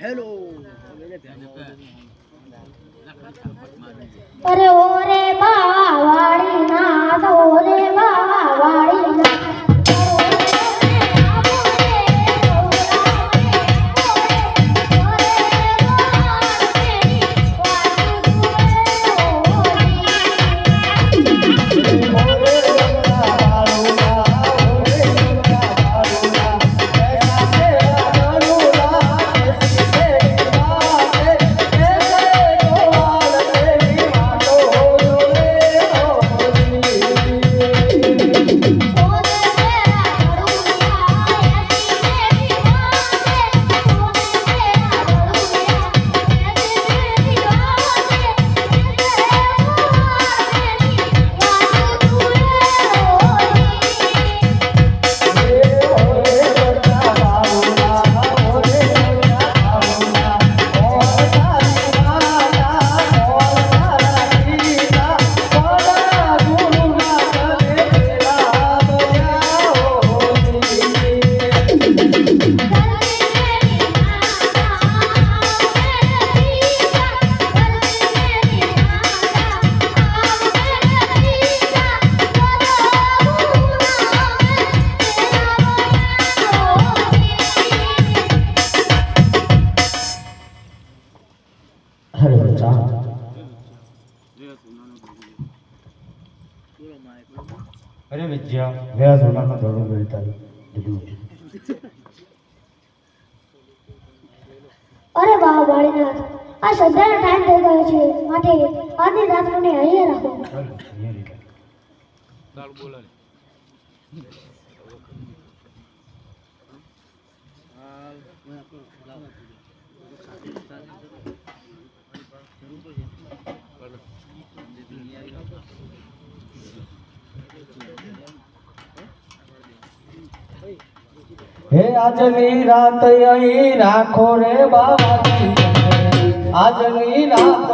Hello अरे ओ रे बाबा અરે વિદ્યા વ્યાસ હોનાનો દડો ગણતા અરે વાહ વાળીનાથ. આ સંધ્યાનો ટાઈમ થઈ ગયો છે. માટે આજની રાત મને અહીંયા રાખો હે આજની રાત અહીં રાખો રે બાબાજી આજની રાત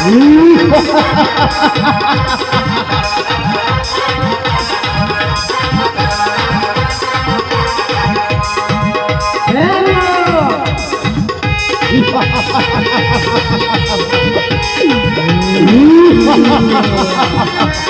Ha ha ha ha!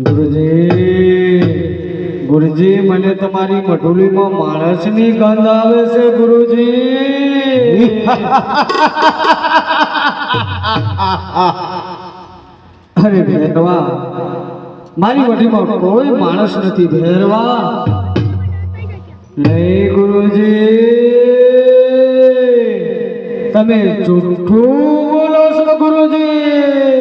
ગુરુજી ગુરુજી, મને તમારી મઢુલીમાં માણસની ગંધ આવે છે, ગુરુજી. અરે ભેરવા, મારી મઢીમાં કોઈ માણસ નથી, ભેરવા. નહીં ગુરુજી, તમે જૂઠું બોલો છો, ગુરુજી.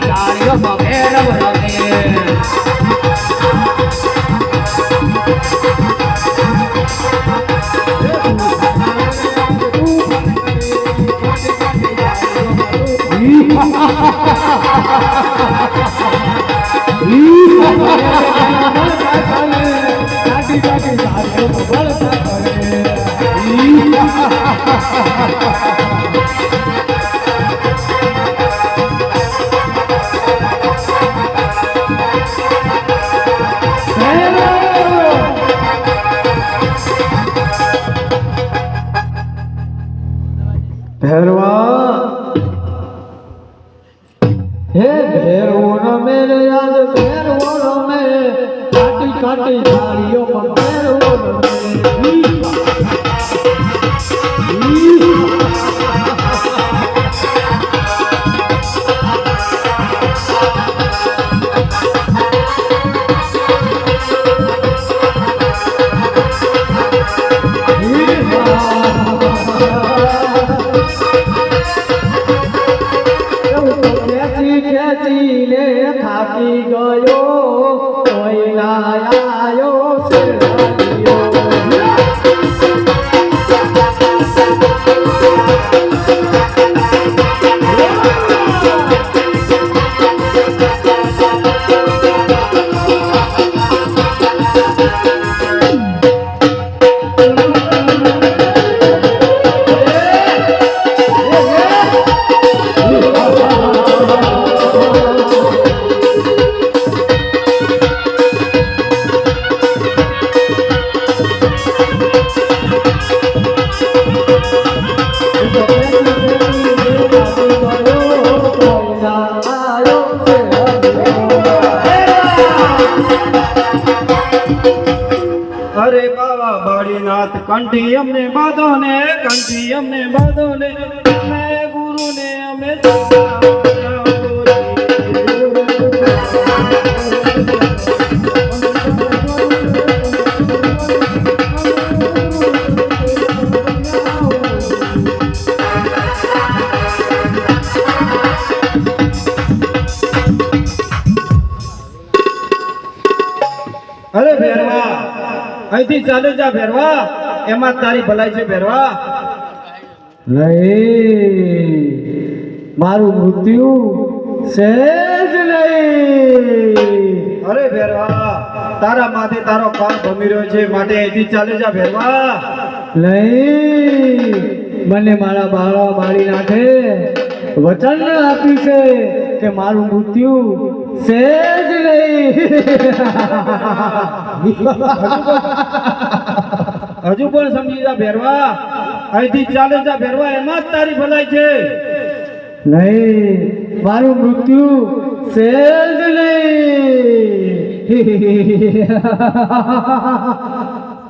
ગુરુજી Hallelujah. બાવા બાળીનાથ કંઠી અમને બાંધો ને કંઠી અમને બાંધો ને. અમે ગુરુ ને અમે અહીંથી ચાલે જા ભેરવા. એમાં તારી ભલાઈ છે ભેરવા. નહીં. મારું મૃત્યુ સહેજ નહીં. અરે ભેરવા તારા માથે તારો પાક ભમી રહ્યો છે માટે અહીંથી ચાલે જા ભેરવા. નહીં. મને મારા બાળા બાળી નાખે. વચન આપ્યું છે કે મારું મૃત્યુ સહેજ નહીં. હજુ પણ સમજી જા ભેરવા. અહીંથી ચાલે જા ભેરવા એમાં જ તારી ભલાઈ છે. નહીં મારું મૃત્યુ સેજ નહીં.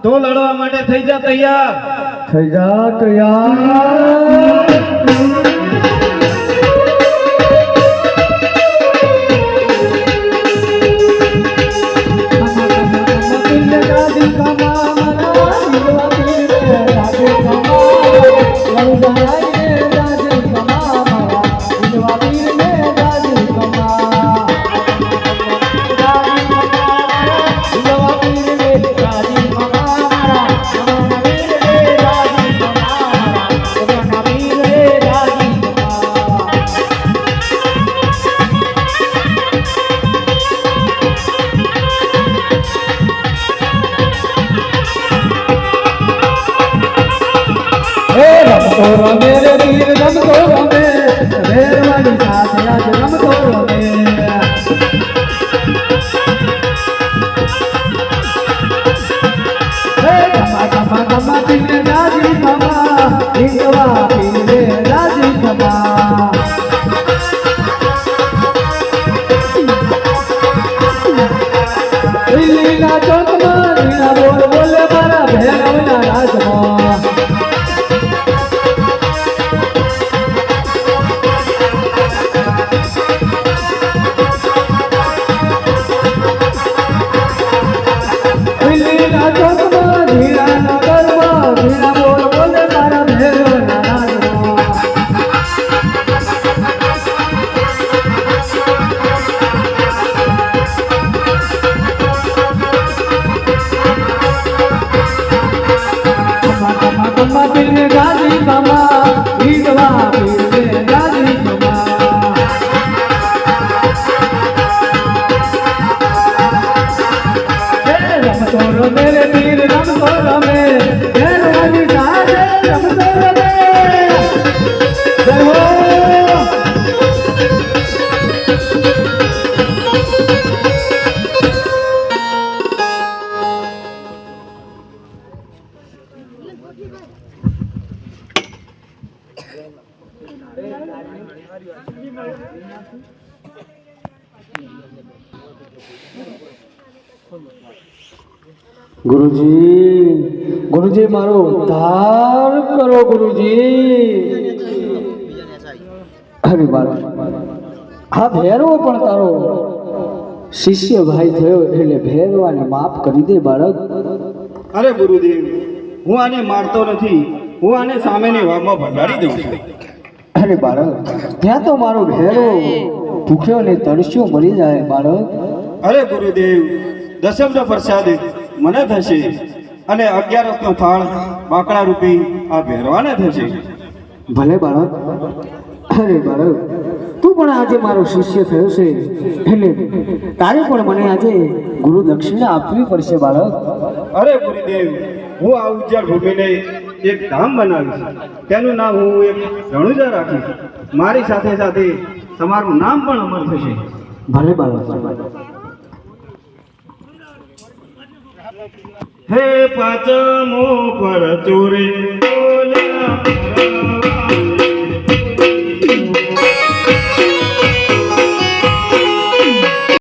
તો લડવા માટે થઈ જા તૈયાર. થઈ જા તૈયાર. મારો ઉદ્ધાર કરો ગુરુજી. અરે બાળક આ ભેરવો પણ તારો શિષ્ય ભાઈ થયો એટલે ભેરવાને માફ કરી દે બાળક. અરે ગુરુદેવ હું આને મારતો નથી હું આને સામેની વાવમાં ભંડારી દઉં છું. અરે બાળક ત્યાં તો મારો ભેરો ભૂખ્યો ને તરસ્યો મરી જાય બાળક. અરે ગુરુદેવ દસમનો પ્રસાદ મને થશે. અને અગિયારસનો થાળ બાકડા રૂપી આ ભેરવાને થશે. ભલે બાળક અરે બાળક તું પણ આજે મારો શિષ્ય થયો છે. એટલે તારે પણ મને આજે ગુરુ દક્ષિણા આપવી પડશે બાળક. અરે ગુરુદેવ હું આ ઉજ્જળ ભૂમિને એક ધામ બનાવીશ. તેનું નામ હું એક રણુજા રાખીશ. મારી સાથે સાથે તમારું નામ પણ અમર થશે. ભલે બાળક. હે પાચમો પર ચોરે બોલ્યા